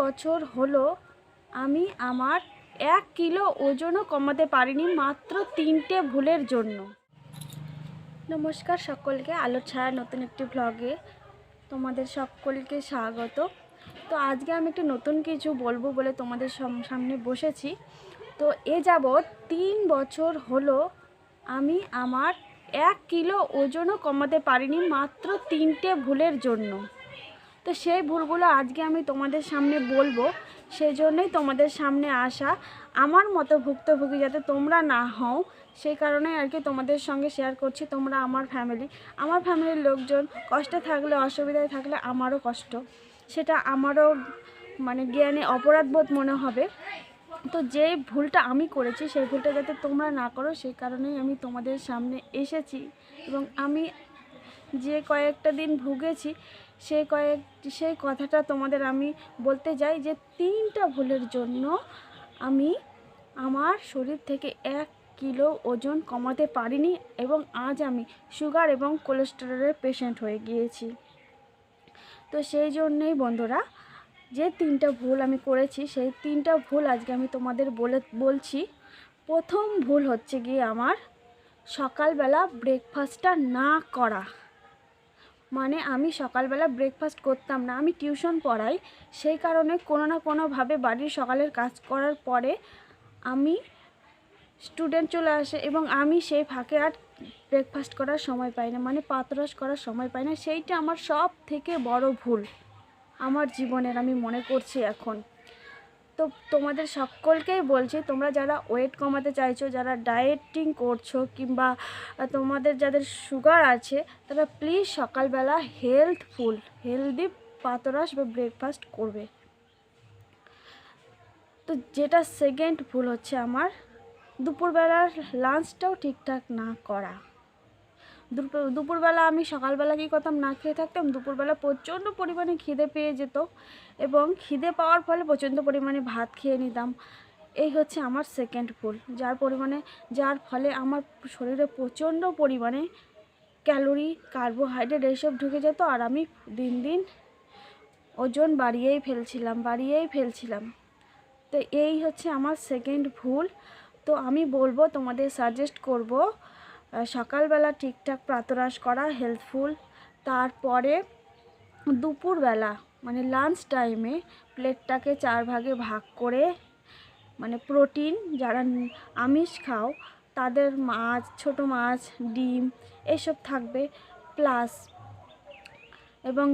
বছর হলো আমি আমার এক কিলো ওজনও কমাতে পারিনি মাত্র তিনটে ভুলের জন্য। নমস্কার সকলকে আলো ছায়া নতুন একটি ভ্লগে তোমাদের সকলকে স্বাগত। তো আজকে আমি একটু নতুন কিছু বলব বলে তোমাদের সামনে বসেছি। তো এ যাবৎ তিন বছর হলো আমি আমার এক কিলো ওজনও কমাতে পারিনি মাত্র তিনটে ভুলের জন্য। তো সেই ভুলগুলো আজকে আমি তোমাদের সামনে বলব সেই জন্যই তোমাদের সামনে আসা। আমার মতো ভুক্তভোগী যাতে তোমরা না হও, সেই কারণে আর কি তোমাদের সঙ্গে শেয়ার করছি, তোমরা আমার ফ্যামিলি আমার ফ্যামিলির লোকজন কষ্টে থাকলে, অসুবিধায় থাকলে আমারও কষ্ট। সেটা আমারও মানে জ্ঞানে অপরাধবোধ মনে হবে। তো যে ভুলটা আমি করেছি, সেই ভুলটা যাতে তোমরা না করো, সেই কারণেই আমি তোমাদের সামনে এসেছি। এবং আমি যে কয়েকটা দিন ভুগেছি সেই কয়েক সেই কথাটা তোমাদের আমি বলতে যাই যে তিনটা ভুলের জন্য আমি আমার শরীর থেকে এক কিলো ওজন কমাতে পারিনি এবং আজ আমি সুগার এবং কোলেস্টেরলের পেশেন্ট হয়ে গিয়েছি। তো সেই জন্যেই বন্ধুরা, যে তিনটা ভুল আমি করেছি, সেই তিনটা ভুল আজকে আমি তোমাদের বলে, বলছি। প্রথম ভুল হচ্ছে গিয়ে আমার সকালবেলা ব্রেকফাস্টটা না করা। মানে আমি সকালবেলা ব্রেকফাস্ট করতাম না, আমি টিউশন পড়াই। সেই কারণে কোনো না কোনোভাবে বাড়ির সকালের কাজ করার পরে আমি স্টুডেন্ট চলে আসে এবং আমি সেই ফাঁকে আর ব্রেকফাস্ট করার সময় পাই না মানে পাতরস করার সময় পাই না। সেইটা আমার সব থেকে বড় ভুল। আমার জীবনের আমি মনে করছি এখন। তো তোমাদের সকলকেই বলছি, তোমরা যারা ওয়েট কমাতে চাইছো, যারা ডায়েটিং করছ কিংবা তোমাদের যাদের সুগার আছে, তারা প্লিজ সকালবেলা হেলথফুল হেলদি পাতরাস বা ব্রেকফাস্ট করবে। তো যেটা সেকেন্ড ভুল হচ্ছে আমার, দুপুরবেলার লাঞ্চটাও ঠিকঠাক না করা। দুপুর দুপুরবেলা আমি সকালবেলা কী করতাম, না খেয়ে থাকতাম, দুপুরবেলা প্রচণ্ড পরিমাণে খিদে পেয়ে যেত এবং খিদে পাওয়ার ফলে প্রচণ্ড পরিমাণে ভাত খেয়ে নিতাম। এই হচ্ছে আমার সেকেন্ড ভুল যার পরিমাণে, যার ফলে আমার শরীরে প্রচণ্ড পরিমাণে ক্যালোরি কার্বোহাইড্রেট এইসব ঢুকে যেত আর আমি দিন দিন ওজন বাড়িয়েই ফেলছিলাম বাড়িয়েই ফেলছিলাম। তো এই হচ্ছে আমার সেকেন্ড ভুল। তো আমি বলব, তোমাদের সাজেস্ট করব সকালবেলা ঠিকঠাক প্রাতরাশ করা হেল্পফুল তারপরে দুপুরবেলা মানে লাঞ্চ টাইমে প্লেটটাকে চার ভাগে ভাগ করে মানে প্রোটিন যারা আমিষ খাও, তাদের মাছ, ছোট মাছ, ডিম, এসব থাকবে। প্লাস এবং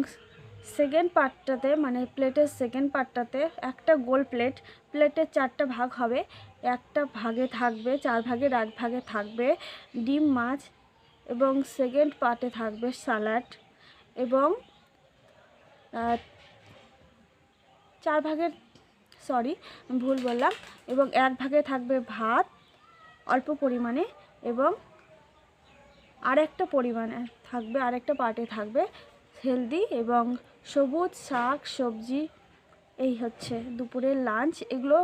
সেকেন্ড পার্টটাতে মানে প্লেটের সেকেন্ড পার্টটাতে একটা গোল প্লেট প্লেটের চারটা ভাগ হবে। একটা ভাগে থাকবে, চার ভাগের এক ভাগে থাকবে, ডিম, মাছ এবং সেকেন্ড পার্টে থাকবে স্যালাড এবং চার ভাগের সরি ভুল বললাম, এবং এক ভাগে থাকবে ভাত অল্প পরিমাণে এবং আরেকটা পরিমাণে থাকবে, আরেকটা পার্টে থাকবে হেলদি এবং সবুজ শাক, সবজি এই হচ্ছে দুপুরের লাঞ্চ এগুলো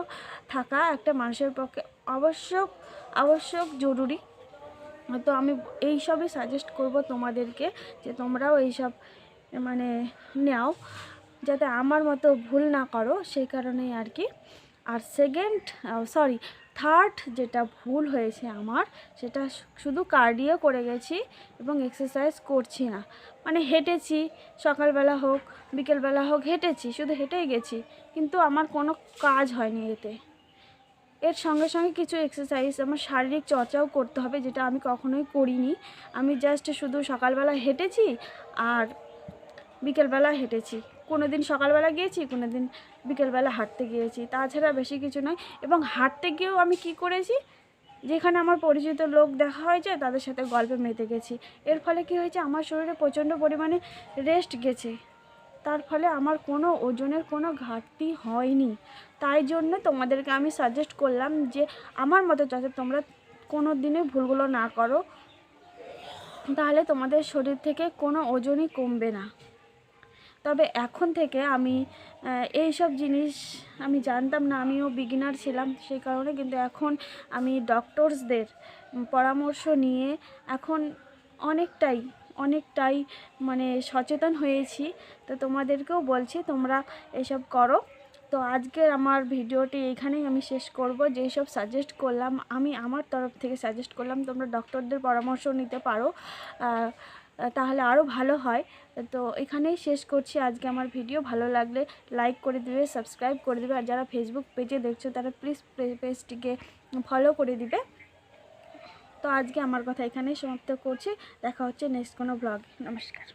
থাকা একটা মানুষের পক্ষে আবশ্যক আবশ্যক জরুরি। তো আমি এই সবই সাজেস্ট করব তোমাদেরকে যে তোমরাও এইসব মানে নেও, যাতে আমার মতো ভুল না করো, সেই কারণেই আর কি। আর সেকেন্ড সরি থার্ড যেটা ভুল হয়েছে আমার, সেটা শুধু কার্ডিও করে গেছি এবং এক্সারসাইজ করছি না। মানে হেঁটেছি, সকালবেলা হোক, বিকেলবেলা হোক, হেঁটেছি, শুধু হেঁটেই গেছি, কিন্তু আমার কোনো কাজ হয়নি এতে। এর সঙ্গে সঙ্গে কিছু এক্সারসাইজ আমার শারীরিক চর্চাও করতে হবে, যেটা আমি কখনোই করিনি। আমি জাস্ট শুধু সকালবেলা হেঁটেছি আর বিকেলবেলা হেঁটেছি। কোনো দিন সকালবেলা গিয়েছি কোনো দিন বিকেলবেলা হাঁটতে গিয়েছি। তাছাড়া বেশি কিছু নয়। এবং হাঁটতে গিয়েও আমি কি করেছি, যেখানে আমার পরিচিত লোক দেখা হয়েছে তাদের সাথে গল্পে মেতে গেছি। এর ফলে কি হয়েছে, আমার শরীরে প্রচণ্ড পরিমাণে রেস্ট গেছে। তার ফলে আমার কোনো ওজনের কোনো ঘাটতি হয়নি। তাই জন্য তোমাদেরকে আমি সাজেস্ট করলাম যে, আমার মতো যাতে তোমরা কোনো দিনে ভুলগুলো না করো, তাহলে তোমাদের শরীর থেকে কোনো ওজনই কমবে না। তবে এখন থেকে আমি এই সব জিনিস আমি জানতাম না, আমিও বিগিনার ছিলাম সেই কারণে, কিন্তু এখন আমি ডক্টরসদের পরামর্শ নিয়ে এখন অনেকটাই অনেকটাই মানে সচেতন হয়েছি। তো তোমাদেরকেও বলছি, তোমরা এসব করো। তো আজকের আমার ভিডিওটি এইখানেই আমি শেষ করব। যেই সব সাজেস্ট করলাম, আমি আমার তরফ থেকে সাজেস্ট করলাম, তোমরা ডক্টরদের পরামর্শ নিতে পারো। তাহলে আরও ভালো হয়। তো এখানেই শেষ করছি আজকে আমার ভিডিও। ভালো লাগলে লাইক করে দিবে সাবস্ক্রাইব করে দিবে। আর যারা ফেসবুক পেজে দেখছ, তারা প্লিজ পেজটিকে ফলো করে দিবে। তো আজকে আমার কথা এখানেই সমাপ্ত করছি। দেখা হচ্ছে নেক্সট কোনো ব্লগে নমস্কার।